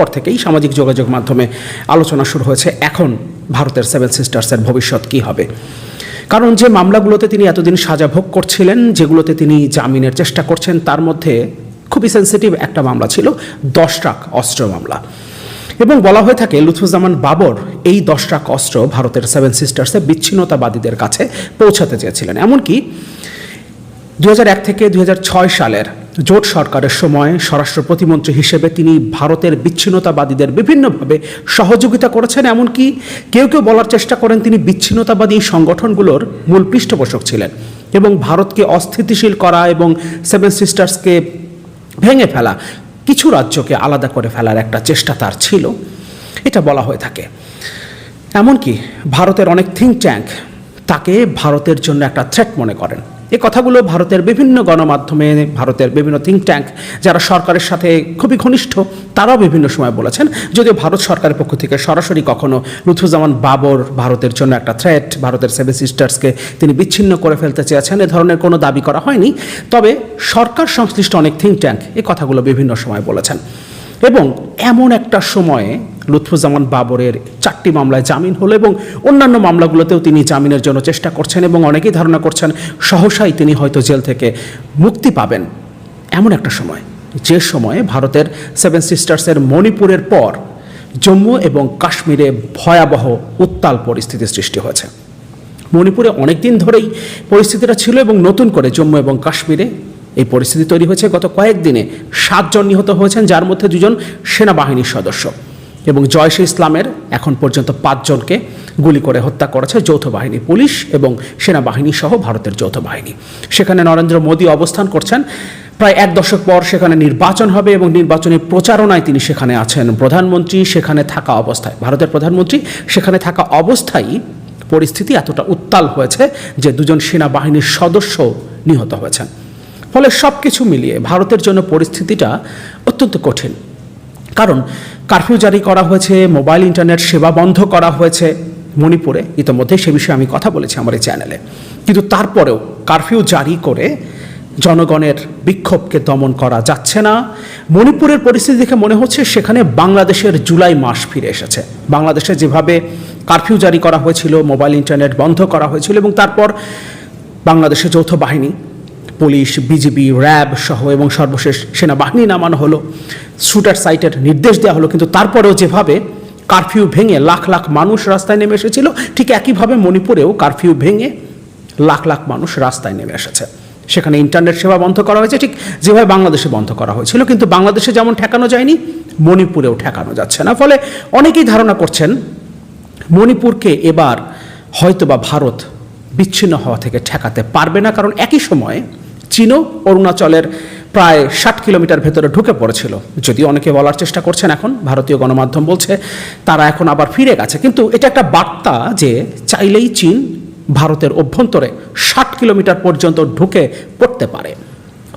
এরপর থেকেই সামাজিক যোগাযোগ মাধ্যমে আলোচনা শুরু হয়েছে। এখন ভারতের সেভেন সিস্টার্সের ভবিষ্যৎ কী হবে? কারণ যে মামলাগুলোতে তিনি এতদিন সাজা ভোগ করছিলেন, যেগুলোতে তিনি জামিনের চেষ্টা করছেন, তার মধ্যে খুবই সেন্সিটিভ একটা মামলা ছিল, দশ ট্রাক অস্ত্র মামলা। এবং বলা হয়ে থাকে, লুৎফুজ্জামান বাবর এই দশ ট্রাক অস্ত্র ভারতের সেভেন সিস্টার্সে বিচ্ছিন্নতাবাদীদের কাছে পৌঁছাতে চেয়েছিলেন। এমনকি হাজার এক থেকে দুই হাজার ছয় সালের জোট সরকারের সময় স্বরাষ্ট্র প্রতিমন্ত্রী হিসেবে তিনি ভারতের বিচ্ছিন্নতাবাদীদের বিভিন্নভাবে সহযোগিতা করেছেন, এমনকি কেউ কেউ বলার চেষ্টা করেন তিনি বিচ্ছিন্নতাবাদী সংগঠনগুলোর মূল পৃষ্ঠপোষক ছিলেন এবং ভারতকে অস্থিতিশীল করা এবং সেভেন সিস্টার্সকে ভেঙে ফেলা, কিছু রাজ্যকে আলাদা করে ফেলার একটা চেষ্টা তার ছিল। এটা বলা হয়ে থাকে। এমনকি ভারতের অনেক থিঙ্ক ট্যাঙ্ক তাকে ভারতের জন্য একটা থ্রেট মনে করেন। এই কথাগুলো ভারতের বিভিন্ন গণমাধ্যমে, ভারতের বিভিন্ন থিঙ্ক ট্যাঙ্ক যারা সরকারের সাথে খুবই ঘনিষ্ঠ, তারাও বিভিন্ন সময় বলেছেন, যদিও ভারত সরকারের পক্ষ থেকে সরাসরি কখনো লুথুজ্জামান বাবর ভারতের জন্য একটা থ্রেট ভারতের সেভেন সিস্টার্সকে তিনি বিচ্ছিন্ন করে ফেলতে চেয়েছেন, এ ধরনের কোনো দাবি করা হয়নি। তবে সরকার সংশ্লিষ্ট অনেক থিঙ্ক ট্যাঙ্ক এ কথাগুলো বিভিন্ন সময় বলেছেন। এবং এমন একটা সময়ে লুৎফুজ্জামান বাবরের চারটি মামলায় জামিন হলো এবং অন্যান্য মামলাগুলোতেও তিনি জামিনের জন্য চেষ্টা করছেন এবং অনেকেই ধারণা করছেন সহসাই তিনি হয়তো জেল থেকে মুক্তি পাবেন। এমন একটা সময়, যে সময়ে ভারতের সেভেন সিস্টার্সের মণিপুরের পর জম্মু এবং কাশ্মীরে ভয়াবহ উত্তাল পরিস্থিতি সৃষ্টি হয়েছে। মণিপুরে অনেক দিন ধরেই পরিস্থিতিটা ছিল এবং নতুন করে জম্মু এবং কাশ্মীরে এই পরিস্থিতি তৈরি হয়েছে। গত কয়েকদিনে সাতজন নিহত হয়েছেন, যার মধ্যে দুজন সেনাবাহিনীর সদস্য। এবং জয়শে ইসলামের এখন পর্যন্ত পাঁচজনকে গুলি করে হত্যা করেছে যৌথ বাহিনী, পুলিশ এবং সেনাবাহিনী সহ ভারতের যৌথ বাহিনী। সেখানে নরেন্দ্র মোদী অবস্থান করছেন। প্রায় এক দশক পর সেখানে নির্বাচন হবে এবং নির্বাচনের প্রচারণায় তিনি সেখানে আছেন। প্রধানমন্ত্রী সেখানে থাকা অবস্থায়, ভারতের প্রধানমন্ত্রী সেখানে থাকা অবস্থায় পরিস্থিতি এতটা উত্তাল হয়েছে যে দুজন সেনাবাহিনীর সদস্য নিহত হয়েছেন। ফলে সব কিছু মিলিয়ে ভারতের জন্য পরিস্থিতিটা অত্যন্ত কঠিন। কারণ কারফিউ জারি করা হয়েছে, মোবাইল ইন্টারনেট সেবা বন্ধ করা হয়েছে মণিপুরে। ইতোমধ্যে সে বিষয়ে আমি কথা বলেছি আমার এই চ্যানেলে। কিন্তু তারপরেও কারফিউ জারি করে জনগণের বিক্ষোভকে দমন করা যাচ্ছে না। মণিপুরের পরিস্থিতি দেখে মনে হচ্ছে সেখানে বাংলাদেশের জুলাই মাস ফিরে এসেছে। বাংলাদেশে যেভাবে কারফিউ জারি করা হয়েছিল, মোবাইল ইন্টারনেট বন্ধ করা হয়েছিল এবং তারপর বাংলাদেশের যৌথ বাহিনী পুলিশ, বিজিবি, র্যাব সহ এবং সর্বশেষ সেনাবাহিনী নামানো হলো। শুটার সাইটের নির্দেশ দেওয়া হলো, কিন্তু তারপরেও যেভাবে কারফিউ ভেঙে লাখ লাখ মানুষ রাস্তায় নেমে এসেছিল, ঠিক একইভাবে মণিপুরেও কারফিউ ভেঙে লাখ লাখ মানুষ রাস্তায় নেমে এসেছে। সেখানে ইন্টারনেট সেবা বন্ধ করা হয়েছে, ঠিক যেভাবে বাংলাদেশে বন্ধ করা হয়েছিল, কিন্তু বাংলাদেশে যেমন ঠেকানো যায়নি, মণিপুরেও ঠেকানো যাচ্ছে না। ফলে অনেকেই ধারণা করছেন, মণিপুরকে এবার হয়তোবা ভারত বিচ্ছিন্ন হওয়া থেকে ঠেকাতে পারবে না, কারণ একই সময়ে চীনও অরুণাচলের প্রায় ষাট কিলোমিটার ভেতরে ঢুকে পড়েছিল। যদিও অনেকে বলার চেষ্টা করছেন এখন, ভারতীয় গণমাধ্যম বলছে তারা এখন আবার ফিরে গেছে। কিন্তু এটা একটা বার্তা যে চাইলেই চীন ভারতের অভ্যন্তরে ষাট কিলোমিটার পর্যন্ত ঢুকে পড়তে পারে।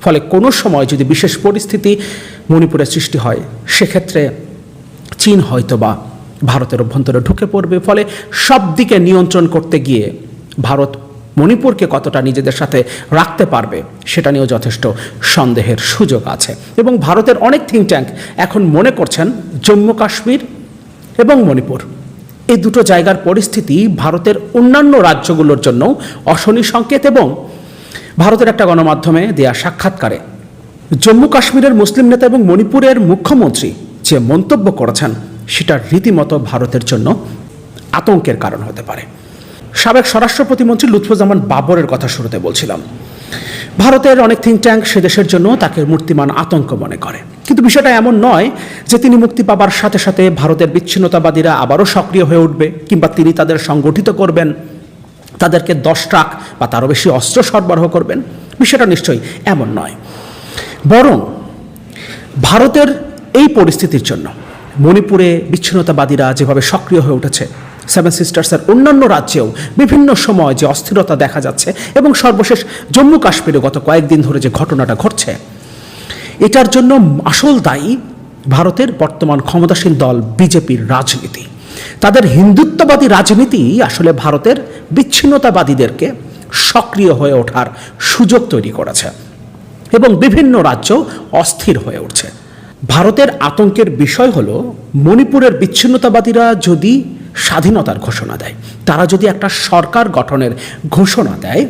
ফলে কোনো সময় যদি বিশেষ পরিস্থিতি মণিপুরে সৃষ্টি হয়, সেক্ষেত্রে চীন হয়তোবা ভারতের অভ্যন্তরে ঢুকে পড়বে। ফলে সব দিকে নিয়ন্ত্রণ করতে গিয়ে ভারত মণিপুরকে কতটা নিজেদের সাথে রাখতে পারবে সেটা নিয়েও যথেষ্ট সন্দেহের সুযোগ আছে। এবং ভারতের অনেক থিঙ্ক ট্যাঙ্ক এখন মনে করছেন জম্মু কাশ্মীর এবং মণিপুর। এই দুটো জায়গার পরিস্থিতি ভারতের অন্যান্য রাজ্যগুলোর জন্য অশনি সংকেত এবং ভারতের একটা গণমাধ্যমে দেয়া সাক্ষাৎকারে। জম্মু কাশ্মীরের মুসলিম নেতা এবং মণিপুরের মুখ্যমন্ত্রী যে মন্তব্য করেছেন, সেটা রীতিমতো ভারতের জন্য আতঙ্কের কারণ হতে পারে। সাবেক স্বরাষ্ট্র প্রতিমন্ত্রী লুৎফুজ্জামান বাবরের কথা শুরুতে বলছিলাম। ভারতের অনেক থিঙ্ক ট্যাঙ্ক সে দেশের জন্য তাকে মূর্তিমান আতঙ্ক মনে করে। কিন্তু বিষয়টা এমন নয় যে তিনি মুক্তি পাবার সাথে সাথে ভারতের বিচ্ছিন্নতাবাদীরা আবারও সক্রিয় হয়ে উঠবে কিংবা তিনি তাদের সংগঠিত করবেন, তাদেরকে দশ ট্রাক বা তারও বেশি অস্ত্র সরবরাহ করবেন। বিষয়টা নিশ্চয়ই এমন নয়। বরং ভারতের এই পরিস্থিতির জন্য মণিপুরে বিচ্ছিন্নতাবাদীরা যেভাবে সক্রিয় হয়ে উঠেছে সেভেন সিস্টার্সের অন্যান্য রাজ্যেও বিভিন্ন সময় যে অস্থিরতা দেখা যাচ্ছে এবং সর্বশেষ জম্মু কাশ্মীরে গত কয়েকদিন ধরে যে ঘটনাটা ঘটছে, এটার জন্য আসল দায়ী ভারতের বর্তমান ক্ষমতাসীন দল বিজেপির রাজনীতি। তাদের হিন্দুত্ববাদী রাজনীতি আসলে ভারতের বিচ্ছিন্নতাবাদীদেরকে সক্রিয় হয়ে ওঠার সুযোগ তৈরি করেছে এবং বিভিন্ন রাজ্য অস্থির হয়ে উঠছে। ভারতের আতঙ্কের বিষয় হলো মণিপুরের বিচ্ছিন্নতাবাদীরা যদি স্বাধীনতার ঘোষণা দেয়। তারা যদি একটা সরকার গঠনের ঘোষণা দেয়,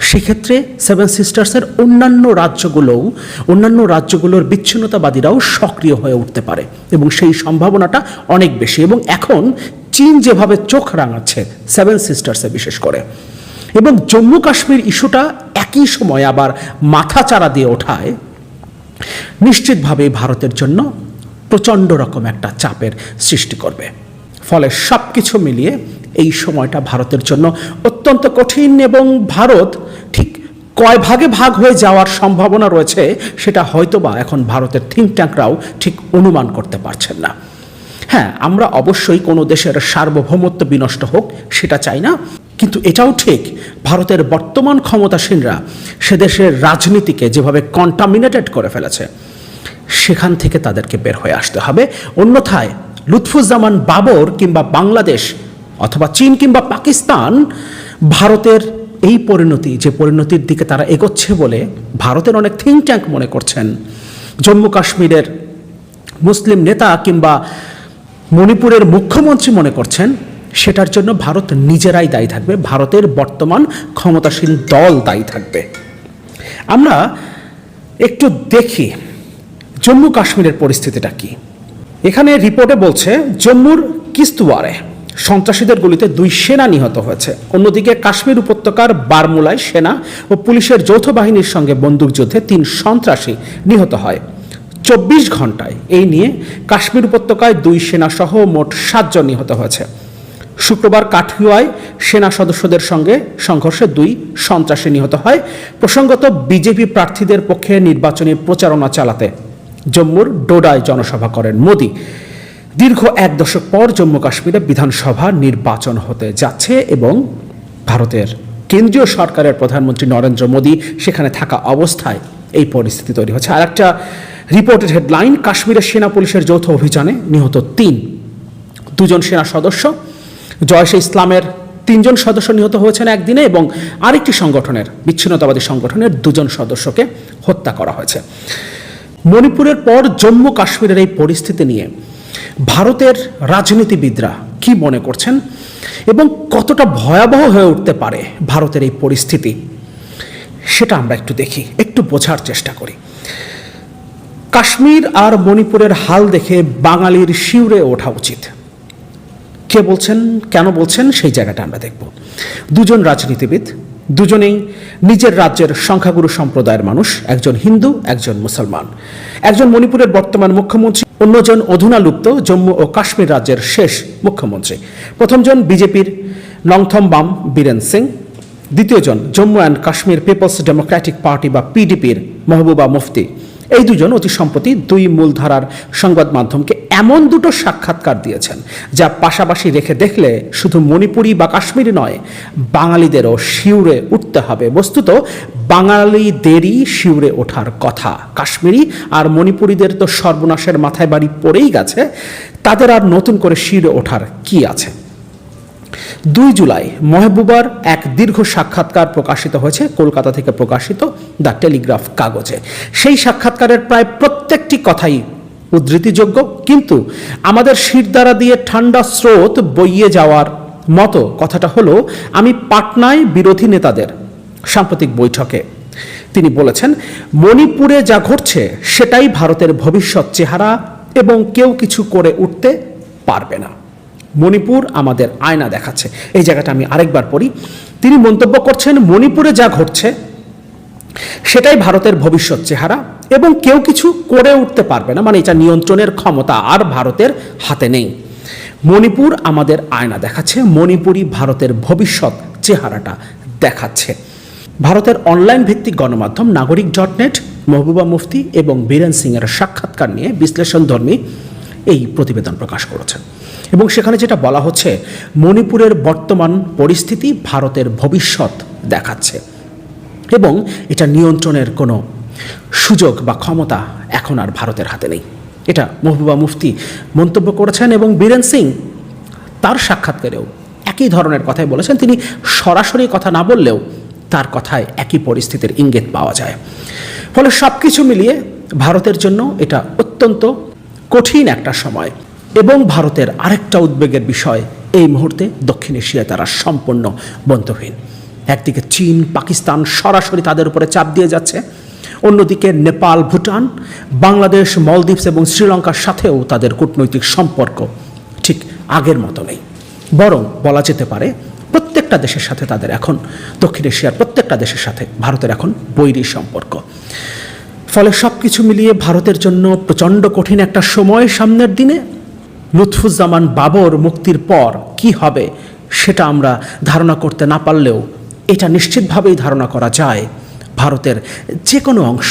সেক্ষেত্রে সেভেন সিস্টার্সের অন্যান্য রাজ্যগুলোও, অন্যান্য রাজ্যগুলোর বিচ্ছিন্নতাবাদীরাও সক্রিয় হয়ে উঠতে পারে এবং সেই সম্ভাবনাটা অনেক বেশি এবং এখন চীন যেভাবে চোখ রাঙাচ্ছে সেভেন সিস্টার্সে বিশেষ করে। এবং জম্মু কাশ্মীর ইস্যুটা একই সময় আবার মাথা চারা দিয়ে ওঠায় নিশ্চিতভাবে ভারতের জন্য প্রচণ্ড রকম একটা চাপের সৃষ্টি করবে। ফলে সব কিছু মিলিয়ে এই সময়টা ভারতের জন্য অত্যন্ত কঠিন এবং ভারত ঠিক কয় ভাগে ভাগ হয়ে যাওয়ার সম্ভাবনা রয়েছে সেটা হয়তোবা এখন ভারতের থিঙ্ক ট্যাঙ্করাও ঠিক অনুমান করতে পারছেন না। হ্যাঁ আমরা অবশ্যই কোনো দেশের সার্বভৌমত্ব বিনষ্ট হোক, সেটা চাই না। কিন্তু এটাও ঠিক, ভারতের বর্তমান ক্ষমতাসীনরা সে দেশের রাজনীতিকে যেভাবে কন্টামিনেটেড করে ফেলেছে, সেখান থেকে তাদেরকে বের হয়ে আসতে হবে। অন্যথায় লুৎফুজ্জামান বাবর কিংবা বাংলাদেশ অথবা চীন কিংবা পাকিস্তান ভারতের এই পরিণতি, যে পরিণতির দিকে তারা এগোচ্ছে বলে ভারতের অনেক থিঙ্ক ট্যাঙ্ক মনে করছেন। জম্মু কাশ্মীরের মুসলিম নেতা কিংবা মণিপুরের মুখ্যমন্ত্রী মনে করছেন, সেটার জন্য ভারত নিজেরাই দায়ী থাকবে, ভারতের বর্তমান ক্ষমতাসীন দল দায়ী থাকবে। আমরা একটু দেখি জম্মু কাশ্মীরের পরিস্থিতিটা কি। এখানে রিপোর্টে বলছে, জম্মুর কিস্তুয়ারে সন্ত্রাসীদের গুলিতে দুই সেনা নিহত হয়েছে। অন্যদিকে কাশ্মীর উপত্যকার বারমুলায় সেনা ও পুলিশের যৌথ বাহিনীর সঙ্গে বন্দুকযুদ্ধে তিন সন্ত্রাসী নিহত হয়। চব্বিশ ঘন্টায় এই নিয়ে কাশ্মীর উপত্যকায় দুই সেনাসহ মোট সাতজন নিহত হয়েছে। শুক্রবার কাঠিয়ায় সেনা সদস্যদের সঙ্গে সংঘর্ষে দুই সন্ত্রাসী নিহত হয়। প্রসঙ্গত বিজেপি প্রার্থীদের পক্ষে নির্বাচনী প্রচারণা চালাতে জম্মুর ডোডায় জনসভা করেন মোদি। দীর্ঘ এক দশক পর জম্মু কাশ্মীরে বিধানসভা নির্বাচন হতে যাচ্ছে এবং ভারতের কেন্দ্রীয় সরকারের প্রধানমন্ত্রী নরেন্দ্র মোদী সেখানে থাকা অবস্থায় এই পরিস্থিতি তৈরি হচ্ছে। আর একটা রিপোর্টেড হেডলাইন, কাশ্মীরের সেনা পুলিশের যৌথ অভিযানে নিহত তিন, দুজন সেনা সদস্য। জয়শে ইসলামের তিনজন সদস্য নিহত হয়েছেন একদিনে এবং আরেকটি সংগঠনের, বিচ্ছিন্নতাবাদী সংগঠনের দুজন সদস্যকে হত্যা করা হয়েছে। মণিপুরের পর জম্মু কাশ্মীরের এই পরিস্থিতি নিয়ে ভারতের রাজনীতিবিদরা কি মনে করছেন এবং কতটা ভয়াবহ হয়ে উঠতে পারে ভারতের এই পরিস্থিতি, সেটা আমরা একটু দেখি, একটু বোঝার চেষ্টা করি। কাশ্মীর আর মণিপুরের হাল দেখে বাঙালির শিউরে ওঠা উচিত। কে বলছেন, কেন বলছেন, সেই জায়গাটা আমরা দেখব। দুজন রাজনীতিবিদ দুজনেই নিজের রাজ্যের সংখ্যাগুরু সম্প্রদায়ের মানুষ, একজন হিন্দু, একজন মুসলমান। একজন মণিপুরের বর্তমান মুখ্যমন্ত্রী, অন্যজন অধুনা লুপ্ত জম্মু ও কাশ্মীর রাজ্যের শেষ মুখ্যমন্ত্রী। প্রথমজন বিজেপির লংথম বাম বীরেন সিং, দ্বিতীয়জন Jammu and Kashmir People's Democratic Party বা পিডিপির মহবুবা মুফতি। এই দুজন অতি সম্প্রতি দুই মূলধারার সংবাদ মাধ্যমকে এমন দুটো সাক্ষাৎকার দিয়েছেন, যা পাশাপাশি রেখে দেখলে শুধু মণিপুরি বা কাশ্মীরি নয়, বাঙালিদেরও শিউরে উঠতে হবে। বস্তুত বাঙালিদেরই শিউরে ওঠার কথা। কাশ্মীরি আর মণিপুরীদের তো সর্বনাশের মাথায় বাড়ি পড়েই গেছে, তাদের আর নতুন করে শিউরে ওঠার কি আছে? দুই জুলাই মহবুবার এক দীর্ঘ সাক্ষাৎকার প্রকাশিত হয়েছে, কলকাতা থেকে প্রকাশিত দ্য টেলিগ্রাফ কাগজে। সেই সাক্ষাৎকারের প্রায় প্রত্যেকটি কথাই উদ্ধৃতিযোগ্য, কিন্তু আমাদের শিরদারা দিয়ে ঠান্ডা স্রোত বইয়ে যাওয়ার মতো কথাটা হলো, আমি পাটনায় বিরোধী নেতাদের সাম্প্রতিক বৈঠকে। তিনি বলেছেন, মণিপুরে যা ঘটছে সেটাই ভারতের ভবিষ্যৎ চেহারা এবং কেউ কিছু করে উঠতে পারবে না। মণিপুর আমাদের আয়না দেখাচ্ছে। এই জায়গাটা আমি আরেকবার পড়ি। তিনি মন্তব্য করছেন, মণিপুরে যা ঘটছে, সেটাই ভারতের ভবিষ্যৎ চেহারা এবং কেউ কিছু করে উঠতে পারবে না। মানে এটা নিয়ন্ত্রণের ক্ষমতা আর ভারতের হাতে নেই। মণিপুর আমাদের আয়না দেখাচ্ছে, মণিপুরই ভারতের ভবিষ্যৎ চেহারাটা দেখাচ্ছে। ভারতের অনলাইন ভিত্তিক গণমাধ্যম নাগরিক ডট নেট মহবুবা মুফতি এবং বীরেন সিংয়ের সাক্ষাৎকার নিয়ে বিশ্লেষণধর্মী এই প্রতিবেদন প্রকাশ করেছেন এবং সেখানে যেটা বলা হচ্ছে, মণিপুরের বর্তমান পরিস্থিতি ভারতের ভবিষ্যৎ দেখাচ্ছে। এবং এটা নিয়ন্ত্রণের কোনো সুযোগ বা ক্ষমতা এখন আর ভারতের হাতে নেই। এটা মহবুবা মুফতি মন্তব্য করেছেন এবং বীরেন সিং তার সাক্ষাৎকারেও একই ধরনের কথাই বলেছেন। তিনি সরাসরি কথা না বললেও তার কথায় একই পরিস্থিতির ইঙ্গিত পাওয়া যায়। ফলে সব কিছু মিলিয়ে ভারতের জন্য এটা অত্যন্ত কঠিন একটা সময়। এবং ভারতের আরেকটা উদ্বেগের বিষয়, এই মুহূর্তে দক্ষিণ এশিয়ায় তারা সম্পূর্ণ বন্ধুহীন। একদিকে চীন, পাকিস্তান সরাসরি তাদের উপরে চাপ দিয়ে যাচ্ছে। অন্যদিকে নেপাল, ভুটান, বাংলাদেশ, মলদ্বীপস এবং শ্রীলঙ্কার সাথেও তাদের কূটনৈতিক সম্পর্ক ঠিক আগের মতো নেই। বরং বলা যেতে পারে, প্রত্যেকটা দেশের সাথে তাদের এখন দক্ষিণ এশিয়ার প্রত্যেকটা দেশের সাথে ভারতের এখন বৈরী সম্পর্ক। ফলে সব কিছু মিলিয়ে ভারতের জন্য প্রচণ্ড কঠিন একটা সময় সামনের দিনে। লুৎফুজ্জামান বাবর মুক্তির পর কি হবে সেটা আমরা ধারণা করতে না পারলেও এটা নিশ্চিতভাবেই ধারণা করা যায়। ভারতের যে কোনো অংশ